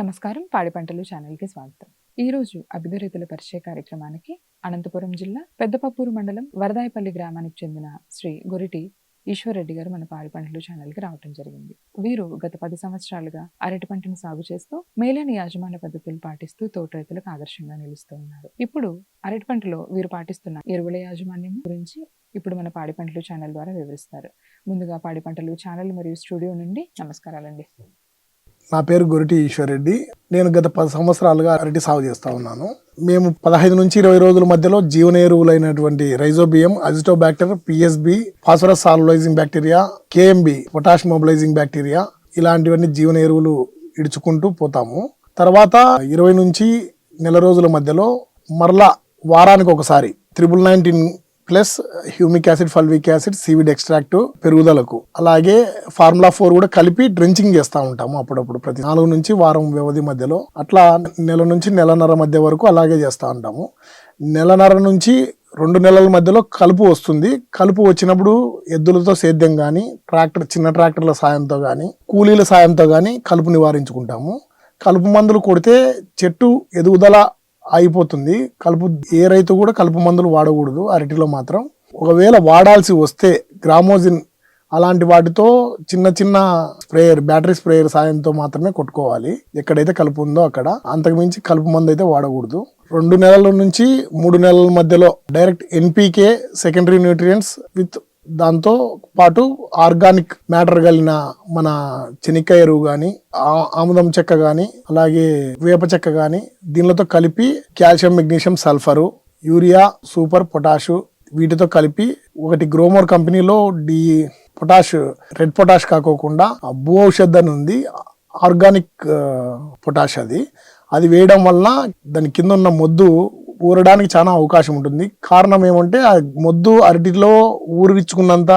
నమస్కారం. పాడి పంటలు ఛానల్కి స్వాగతం. ఈ రోజు అభిధ రైతుల పరిచయ కార్యక్రమానికి అనంతపురం జిల్లా పెద్దపప్పూరు మండలం వరదాయపల్లి గ్రామానికి చెందిన శ్రీ గొరిటి ఈశ్వర్రెడ్డి గారు మన పాడి పంటలు ఛానల్కి రావడం జరిగింది. వీరు గత పది సంవత్సరాలుగా అరటి పంటను సాగు చేస్తూ మేలైన యాజమాన్య పద్ధతులు పాటిస్తూ తోట రైతులకు ఆదర్శంగా నిలుస్తూ ఉన్నారు. ఇప్పుడు అరటి పంటలో వీరు పాటిస్తున్న ఎరువుల యాజమాన్యం గురించి ఇప్పుడు మన పాడి పంటలు ఛానల్ ద్వారా వివరిస్తారు. ముందుగా పాడి పంటలు ఛానల్ మరియు స్టూడియో నుండి నమస్కారాలండి. నా పేరు గొరిటి ఈశ్వర్రెడ్డి. నేను గత పది సంవత్సరాలుగా అరటి సాగు చేస్తా ఉన్నాను. మేము పదహైదు నుంచి ఇరవై రోజుల మధ్యలో జీవన ఎరువులైనటువంటి rhizobium azotobacter PSB phosphorus solubilizing bacteria KMB potash mobilizing bacteria ఇలాంటివన్నీ జీవన ఎరువులు ఇడుచుకుంటూ పోతాము. తర్వాత ఇరవై నుంచి నెల రోజుల మధ్యలో మరలా వారానికి ఒకసారి triple nineteen plus humic acid fulvic acid seaweed extract పెరుగుదలకు. అలాగే ఫార్ములా ఫోర్ కూడా కలిపి డ్రెంచింగ్ చేస్తూ ఉంటాము అప్పుడప్పుడు ప్రతి నాలుగు నుంచి వారం వ్యవధి మధ్యలో. అట్లా నెల నుంచి నెలన్నర మధ్య వరకు అలాగే చేస్తూ ఉంటాము. నెలన్నర నుంచి రెండు నెలల మధ్యలో కలుపు వస్తుంది. కలుపు వచ్చినప్పుడు ఎద్దులతో సేద్యం కానీ ట్రాక్టర్ చిన్న ట్రాక్టర్ల సాయంతో కానీ కూలీల సాయంతో కానీ కలుపు నివారించుకుంటాము. కలుపు మందులు కొడితే చెట్టు ఎదుగుదల అయిపోతుంది కలుపు ఏ రైతు కూడా కలుపు మందులు వాడకూడదు అరటిలో మాత్రం. ఒకవేళ వాడాల్సి వస్తే గ్రామోజిన్ అలాంటి వాటితో చిన్న చిన్న స్ప్రేయర్ బ్యాటరీ స్ప్రేయర్ సాయంతో మాత్రమే కొట్టుకోవాలి. ఎక్కడైతే కలుపు ఉందో అక్కడ. అంతకుమించి కలుపు మందు అయితే వాడకూడదు. రెండు నెలల నుంచి మూడు నెలల మధ్యలో direct NPK secondary nutrients with దాంతో పాటు ఆర్గానిక్ మ్యాటర్ కలిగిన మన చెనిక్కాయ ఎరువు కానీ ఆముదం చెక్క కానీ అలాగే వేప చెక్క కానీ దీనిలతో కలిపి calcium magnesium sulphur urea super potash వీటితో కలిపి ఒకటి గ్రోమోర్ కంపెనీలో డి పొటాష్ రెడ్ పొటాష్ కాకోకుండా భూ ఔషధ అని ఉంది ఆర్గానిక్ పొటాష్ అది. అది వేయడం వలన దాని కింద ఉన్న మొద్దు ఊరడానికి చాలా అవకాశం ఉంటుంది. కారణం ఏమంటే ఆ మొద్దు అరటిలో ఊరిచ్చుకున్నంత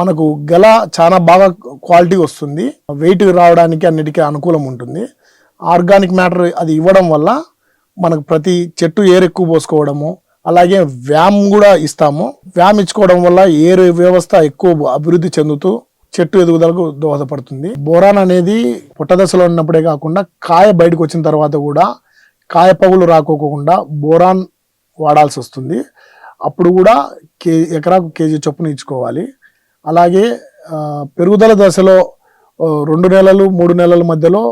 మనకు గల చాలా బాగా క్వాలిటీ వస్తుంది. వెయిట్ రావడానికి అన్నిటికీ అనుకూలం ఉంటుంది. ఆర్గానిక్ మ్యాటర్ అది ఇవ్వడం వల్ల మనకు ప్రతి చెట్టు ఏరు ఎక్కువ పోసుకోవడము అలాగే వ్యామ్ కూడా ఇస్తాము. వ్యామ్ ఇచ్చుకోవడం వల్ల ఏరు వ్యవస్థ ఎక్కువ అభివృద్ధి చెందుతూ చెట్టు ఎదుగుదలకు దోహదపడుతుంది. బోరాన్ అనేది పుట్టదశలో ఉన్నప్పుడే కాకుండా కాయ బయటకు వచ్చిన తర్వాత కూడా కాయపగులు రాకోకుండా బోరాన్ వాడాల్సి వస్తుంది. అప్పుడు కూడా కే ఎకరాకు కేజీ చొప్పున ఇచ్చుకోవాలి. అలాగే పెరుగుదల దశలో రెండు నెలలు మూడు నెలల మధ్యలో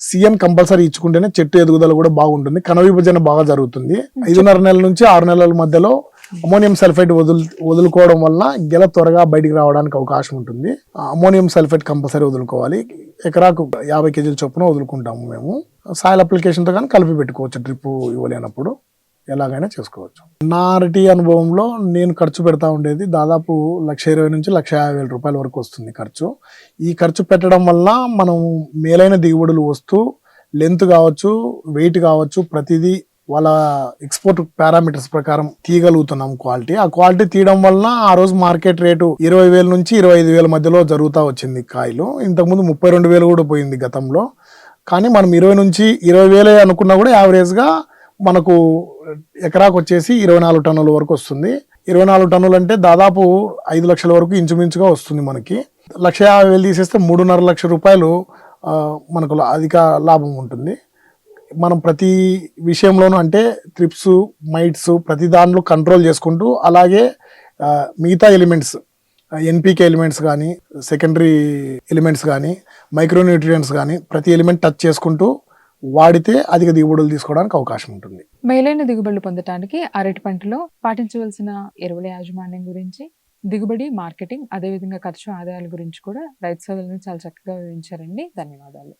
సీఎం కంపల్సరీ ఇచ్చుకుంటేనే చెట్టు ఎదుగుదల కూడా బాగుంటుంది. కణ విభజన బాగా జరుగుతుంది. ఐదున్నర నెలల నుంచి ఆరు నెలల మధ్యలో అమోనియం సల్ఫేట్ వదులు వదులుకోవడం వల్ల గెల త్వరగా బయటికి రావడానికి అవకాశం ఉంటుంది. ఆ అమోనియం సల్ఫేట్ కంపల్సరీ వదులుకోవాలి. ఎకరాకు యాభై కేజీల చొప్పున వదులుకుంటాము మేము. సాయిల్ అప్లికేషన్తో కానీ కలిపి పెట్టుకోవచ్చు డ్రిప్ ఇవ్వలేనప్పుడు. ఎలాగైనా చేసుకోవచ్చు. నా అరటి అనుభవంలో నేను ఖర్చు పెడతా ఉండేది దాదాపు లక్ష ఇరవై నుంచి లక్ష యాభై వేల రూపాయల వరకు వస్తుంది ఖర్చు. ఈ ఖర్చు పెట్టడం వల్ల మనం మేలైన దిగుబడులు వస్తూ లెంత్ కావచ్చు వెయిట్ కావచ్చు ప్రతిదీ వాళ్ళ ఎక్స్పోర్ట్ పారామీటర్స్ ప్రకారం తీయగలుగుతున్నాం క్వాలిటీ. ఆ క్వాలిటీ తీయడం వల్ల ఆ రోజు మార్కెట్ రేటు ఇరవై వేల నుంచి ఇరవై ఐదు వేల మధ్యలో జరుగుతూ వచ్చింది కాయలు. ఇంతకుముందు ముప్పై రెండు వేలు కూడా పోయింది గతంలో. కానీ మనం ఇరవై నుంచి ఇరవై వేలే అనుకున్నా కూడా యావరేజ్గా మనకు ఎకరాకు వచ్చేసి ఇరవై నాలుగు టన్నుల వరకు వస్తుంది. ఇరవై నాలుగు టన్నులు అంటే దాదాపు ఐదు లక్షల వరకు ఇంచుమించుగా వస్తుంది మనకి. లక్ష యాభై వేలు తీసేస్తే మూడున్నర లక్ష రూపాయలు మనకు లా- అధిక లాభం ఉంటుంది. మనం ప్రతి విషయంలోనూ అంటే ట్రిప్స్ మైట్స్ ప్రతి దాంట్లో కంట్రోల్ చేసుకుంటూ అలాగే మిగతా ఎలిమెంట్స్ ఎన్పికే ఎలిమెంట్స్ కానీ సెకండరీ ఎలిమెంట్స్ కానీ మైక్రోన్యూట్రియంట్స్ కానీ ప్రతి ఎలిమెంట్ టచ్ చేసుకుంటూ వాడితే అధిక దిగుబడులు తీసుకోవడానికి అవకాశం ఉంటుంది. మేలైన దిగుబడులు పొందటానికి అరటి పంటలో పాటించవలసిన ఎరువుల యాజమాన్యం గురించి దిగుబడి మార్కెటింగ్ అదేవిధంగా ఖర్చు ఆదాయాల గురించి కూడా రైతు సోదరులను చాలా చక్కగా వివరించారండి. ధన్యవాదాలు.